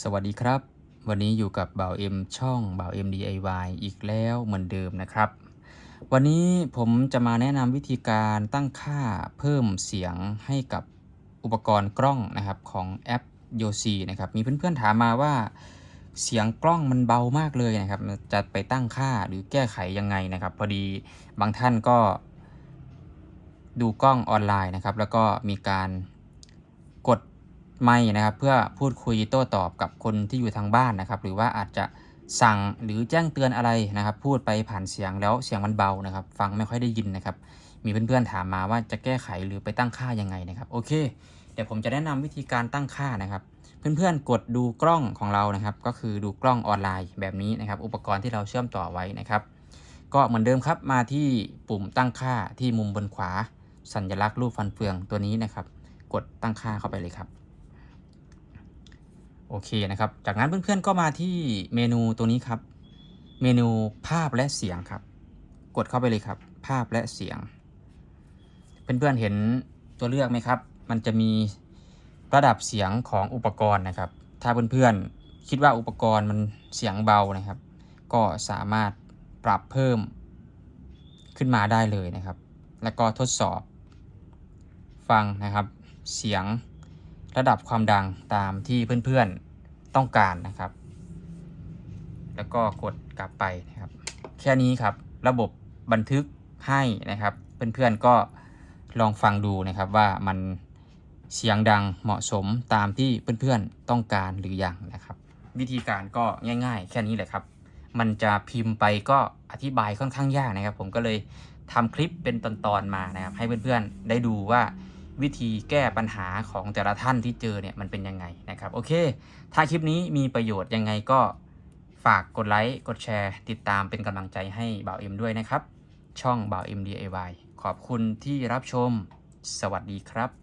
สวัสดีครับ วันนี้อยู่กับบ่าวเอ็มช่องบ่าวเอ็ม DIY อีกแล้วเหมือนเดิมนะครับ วันนี้ผมจะมาแนะนำวิธีการตั้งค่าเพิ่มเสียงให้กับอุปกรณ์กล้องนะครับของแอป y o s i นะครับมีเพื่อนๆถามมาว่าเสียงกล้องมันเบามากเลยนะครับ จะไปตั้งค่าหรือแก้ไขยังไงนะครับ พอดีบางท่านก็ดูกล้องออนไลน์นะครับ แล้วก็มีการ ไมค์นะครับ เพื่อพูดคุยโต้ตอบกับคนที่อยู่ทางบ้านนะครับ หรือว่าอาจจะสั่งหรือแจ้งเตือนอะไรนะครับ พูดไปผ่านเสียงแล้วเสียงมันเบานะครับ ฟังไม่ค่อยได้ยินนะครับ มีเพื่อนๆถามมาว่าจะแก้ไขหรือไปตั้งค่ายังไงนะครับ โอเค เดี๋ยวผมจะแนะนำวิธีการตั้งค่านะครับ เพื่อนๆกดดูกล้องของเรานะครับ ก็คือดูกล้องออนไลน์แบบนี้นะครับ อุปกรณ์ที่เราเชื่อมต่อไว้นะครับ ก็เหมือนเดิมครับมาที่ปุ่มตั้งค่าที่มุมบนขวา สัญลักษณ์รูปฟันเฟืองตัวนี้นะครับ กดตั้งค่าเข้าไปเลยครับ โอเคนะครับ จากนั้นเพื่อนๆก็มาที่เมนูตัวนี้ครับ เมนูภาพและเสียงครับ กดเข้าไปเลยครับ ภาพและเสียง เพื่อนๆเห็นตัวเลือกไหมครับ มันจะมีระดับเสียงของอุปกรณ์นะครับ ถ้าเพื่อนๆคิดว่าอุปกรณ์มันเสียงเบานะครับ ก็สามารถปรับเพิ่มขึ้นมาได้เลยนะครับ แล้วก็ทดสอบฟังนะครับ เสียง ระดับความดังตามที่เพื่อนๆต้องการนะครับ แล้วก็กดกลับไปนะครับ แค่นี้ครับระบบบันทึกให้นะครับ เพื่อนๆก็ลองฟังดูนะครับว่ามันเสียงดังเหมาะสมตามที่เพื่อนๆต้องการหรือยังนะครับ วิธีการก็ง่าย ๆ แค่นี้แหละครับ มันจะพิมพ์ไปก็อธิบายค่อนข้างยากนะครับ ผมก็เลยทำคลิปเป็นตอนๆมานะครับ ให้เพื่อนๆได้ดูว่า วิธีแก้ปัญหาของแต่ละท่านที่เจอเนี่ยมันเป็นยังไงนะครับโอเค ถ้าคลิปนี้มีประโยชน์ยังไงก็ฝากกดไลค์กดแชร์ ติดตามเป็นกำลังใจให้บ่าวเอ็มด้วยนะครับ ช่องบ่าวเอ็ม DIY ขอบคุณที่รับชม สวัสดีครับ